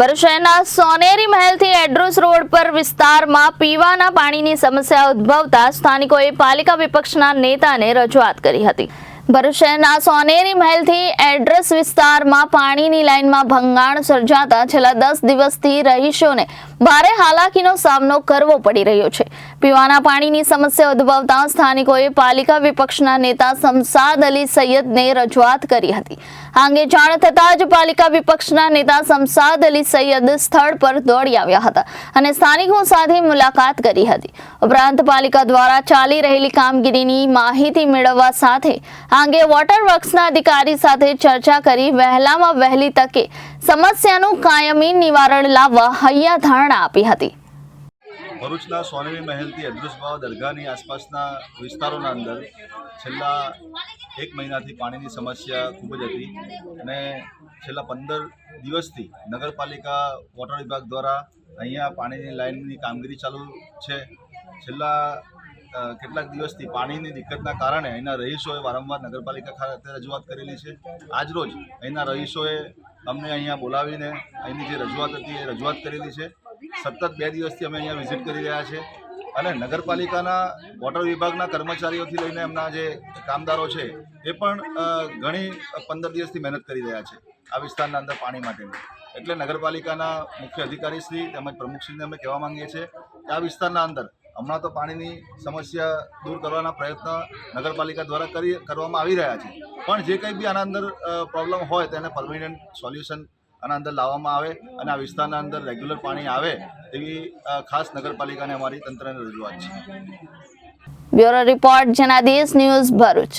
ભરૂચ સોનેરી મહેલથી એડ્રોસ રોડ પર વિસ્તારમાં પીવાના પાણીની સમસ્યા ઉદ્ભવતા સ્થાનિકોએ પાલિકા વિપક્ષના નેતાને રજૂઆત કરી હતી. ભરૂચ સોનેરી મહેલથી એડ્રેસ વિસ્તારમાં પાણીની લાઇનમાં ભંગાણ સર્જાતા છેલ્લા દસ દિવસથી રહીશોને ભારે હાલાકીનો સામનો કરવો પડી રહ્યો છે. પીવાના પાણીની સમસ્યા ઉદ્ભવતા સ્થાનિકોએ પાલિકા વિપક્ષના નેતા સમસાદ અલી સૈયદને રજૂઆત કરી હતી. આ અંગે જાણ થતાં જ પાલિકા વિપક્ષના નેતા સમસાદ અલી સૈયદ સ્થળ પર દોડી આવ્યા હતા અને સ્થાનિકો સાથે મુલાકાત કરી હતી. ઉપરાંત પાલિકા દ્વારા ચાલી રહેલી કામગીરીની માહિતી મેળવવા સાથે આ અંગે વોટર વર્ક્સના અધિકારી સાથે ચર્ચા કરી વહેલામાં વહેલી તકે સમસ્યાનું કાયમી નિવારણ લાવવા હૈયા ધારણા આપી હતી. ભરૂચના સોનેરી મહેલથી અદૃશ્યભાવ દરગાહની આસપાસના વિસ્તારોના અંદર છેલ્લા એક મહિનાથી પાણીની સમસ્યા ખૂબ જ હતી અને છેલ્લા પંદર દિવસથી નગરપાલિકા, વોટર વિભાગ દ્વારા અહીંયા પાણીની લાઇનની કામગીરી ચાલુ છે. છેલ્લા કેટલાક દિવસથી પાણીની દિક્કતના કારણે અહીંના રહીશોએ વારંવાર નગરપાલિકા ખાતે રજૂઆત કરેલી છે. આજરોજ અહીંના રહીશોએ અમને અહીંયા બોલાવીને અહીંની જે રજૂઆત હતી એ રજૂઆત કરેલી છે. સતત બે દિવસથી અમે અહીંયા વિઝિટ કરી રહ્યા છે. અને નગરપાલિકાના વોટર વિભાગના કર્મચારીઓથી લઈને એમના જે કામદારો છે, એ પણ ઘણી પંદર દિવસથી મહેનત કરી રહ્યા છે આ વિસ્તારના અંદર પાણી માટેની. એટલે નગરપાલિકાના મુખ્ય અધિકારીશ્રી તેમજ પ્રમુખશ્રીને અમે કહેવા માંગીએ છીએ કે આ વિસ્તારના અંદર હમણાં તો પાણીની સમસ્યા દૂર કરવાના પ્રયત્ન નગરપાલિકા દ્વારા કરી, કરવામાં આવી રહ્યા છે. પણ જે કંઈ બી આના અંદર પ્રોબ્લેમ હોય તેને પરમિનન્ટ સોલ્યુશન આના અંદર લાવવામાં આવે અને આ વિસ્તારના અંદર રેગ્યુલર પાણી આવે તેવી ખાસ નગરપાલિકાને અમારી તંત્રને રજૂઆત છે. Bureau report Janadesh news Bharuch.